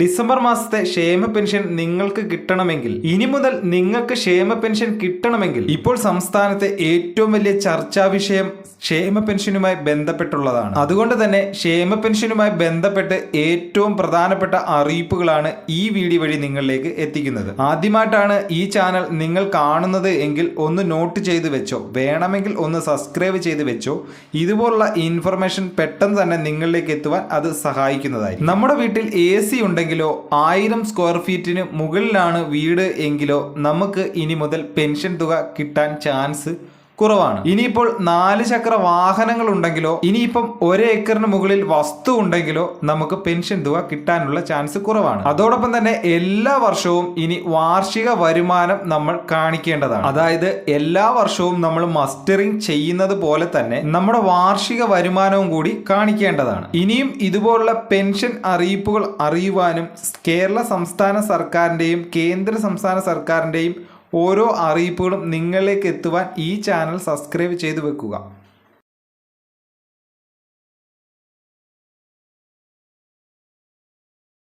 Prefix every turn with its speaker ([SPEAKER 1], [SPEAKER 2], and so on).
[SPEAKER 1] December മാസത്തെ ക്ഷേമ pension നിങ്ങൾക്ക് കിട്ടണമെങ്കിൽ ഇനി മുതൽ നിങ്ങൾക്ക് ക്ഷേമ പെൻഷൻ കിട്ടണമെങ്കിൽ ഇപ്പോൾ സംസ്ഥാനത്തെ ഏറ്റവും വലിയ ചർച്ചാ വിഷയം ക്ഷേമ പെൻഷനുമായി ബന്ധപ്പെട്ടുള്ളതാണ്. അതുകൊണ്ട് തന്നെ ക്ഷേമ പെൻഷനുമായി ബന്ധപ്പെട്ട് ഏറ്റവും പ്രധാനപ്പെട്ട അറിയിപ്പുകളാണ് ഈ വീഡിയോ വഴി നിങ്ങളിലേക്ക് എത്തിക്കുന്നത്. ആദ്യമായിട്ടാണ് ഈ ചാനൽ നിങ്ങൾ കാണുന്നത് എങ്കിൽ ഒന്ന് നോട്ട് ചെയ്ത് വെച്ചോ വേണമെങ്കിൽ ഒന്ന് സബ്സ്ക്രൈബ് ചെയ്ത് വെച്ചോ. ഇതുപോലുള്ള ഇൻഫർമേഷൻ പെട്ടെന്ന് തന്നെ നിങ്ങളിലേക്ക് എത്തുവാൻ അത് സഹായിക്കുന്നതായി നമ്മുടെ വീട്ടിൽ എ സി ഉണ്ടെങ്കിലോ ആയിരം സ്ക്വയർ ഫീറ്റിന് മുകളിലാണ് വീട് എങ്കിലോ നമുക്ക് ഇനി മുതൽ പെൻഷൻ തുക കിട്ടാൻ ചാൻസ് കുറവാണ്. ഇനിയിപ്പോൾ നാല് ചക്ര വാഹനങ്ങൾ ഉണ്ടെങ്കിലോ ഇനിയിപ്പം ഒരു ഏക്കറിന് മുകളിൽ വസ്തു ഉണ്ടെങ്കിലോ നമുക്ക് പെൻഷൻ തുക കിട്ടാനുള്ള ചാൻസ് കുറവാണ്. അതോടൊപ്പം തന്നെ എല്ലാ വർഷവും ഇനി വാർഷിക വരുമാനം നമ്മൾ കാണിക്കേണ്ടതാണ്. അതായത് എല്ലാ വർഷവും നമ്മൾ മസ്റ്ററിംഗ് ചെയ്യുന്നത് പോലെ തന്നെ നമ്മുടെ വാർഷിക വരുമാനവും കൂടി കാണിക്കേണ്ടതാണ്. ഇനിയും ഇതുപോലുള്ള പെൻഷൻ അറിയിപ്പുകൾ അറിയുവാനും കേരള സംസ്ഥാന സർക്കാരിന്റെയും കേന്ദ്ര സംസ്ഥാന സർക്കാരിന്റെയും ഓരോ അറിയിപ്പുകളും നിങ്ങളിലേക്ക് എത്തുവാൻ ഈ ചാനൽ സബ്സ്ക്രൈബ് ചെയ്തു വെക്കുക.